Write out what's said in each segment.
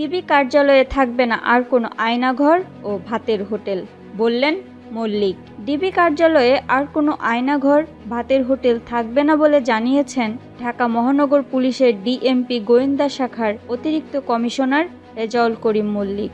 DB কার্যালয়ে থাকবে না আর কোনো আয়নাঘর ও ভাতের হোটেল, বললেন মল্লিক। ডিবি কার্যালয়ে আর কোনো আয়নাঘর, ভাতের হোটেল থাকবে না বলে জানিয়েছেন ঢাকা মহানগর পুলিশের ডিএমপি গোয়েন্দা শাখার অতিরিক্ত কমিশনার রেজাউল করিম মল্লিক।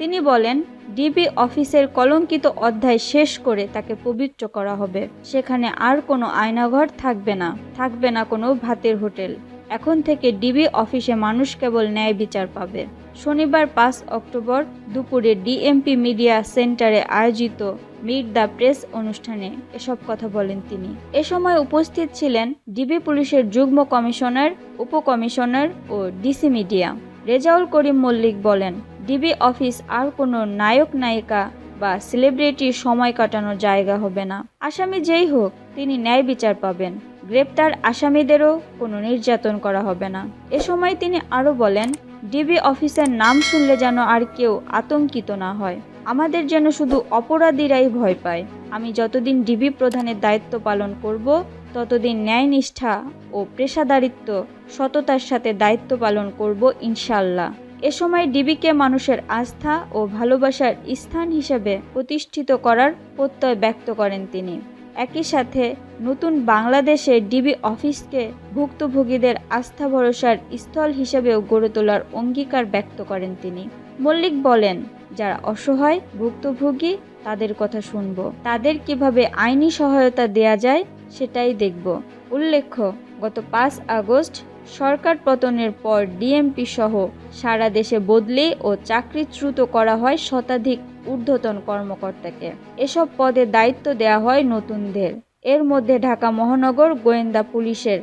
তিনি বলেন, ডিবি অফিসের কলঙ্কিত অধ্যায় শেষ করে তাকে পবিত্র করা হবে। সেখানে আর কোনো আয়নাঘর থাকবে না থাকবে না কোনো ভাতের হোটেল। এখন থেকে ডিবি অফিসে মানুষ কেবল ন্যায় বিচার পাবে। শনিবার পাঁচ অক্টোবর দুপুরে ডিএমপি মিডিয়া সেন্টারে আয়োজিত মিট দ্য প্রেস অনুষ্ঠানে এসব কথা বলেন তিনি। এ সময় উপস্থিত ছিলেন ডিবি পুলিশের যুগ্ম কমিশনার, উপকমিশনার ও ডিসি মিডিয়া। রেজাউল করিম মল্লিক বলেন ডিবি অফিস আর কোনো নায়ক, নায়িকা বা সেলিব্রিটির সময় কাটানোর জায়গা হবে না। আসামি যেই হোক, তিনি ন্যায় বিচার পাবেন। গ্রেপ্তার আসামিদেরও কোনো নির্যাতন করা হবে না। এ সময় তিনি আরও বলেন, ডিবি অফিসের নাম শুনলে যেন আর কেউ আতঙ্কিত না হয়। আমাদের যেন শুধু অপরাধীরাই ভয় পায়। আমি যতদিন ডিবি প্রধানের দায়িত্ব পালন করব, ততদিন ন্যায়নিষ্ঠা ও পেশাদারিত্ব সততার সাথে দায়িত্ব পালন করব ইনশাল্লাহ এ সময় ডিবিকে মানুষের আস্থা ও ভালোবাসার স্থান হিসেবে প্রতিষ্ঠিত করার প্রত্যয় ব্যক্ত করেন তিনি। একই সাথে নতুন বাংলাদেশে ডিবি অফিসকে ভুক্তভোগীদের আস্থা ভরসার স্থল হিসেবেও গড়ে তোলার অঙ্গীকার ব্যক্ত করেন তিনি। মল্লিক বলেন, যারা অসহায়, ভুক্তভোগী, তাদের কথা শুনব। তাদের কীভাবে আইনি সহায়তা দেয়া যায়, সেটাই দেখব। উল্লেখ্য, গত পাঁচ আগস্ট সরকার পতনের পর ডিএমপি সহ সারা দেশে বদলি ও চাকরিচ্যুত করা হয় শতাধিক ঊর্ধ্বতন কর্মকর্তাকে। এসব পদে দায়িত্ব দেয়া হয় নতুনদের। এর মধ্যে ঢাকা মহানগর গোয়েন্দা পুলিশের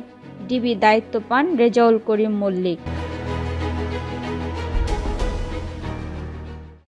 ডিবি দায়িত্ব পান রেজাউল করিম মল্লিক।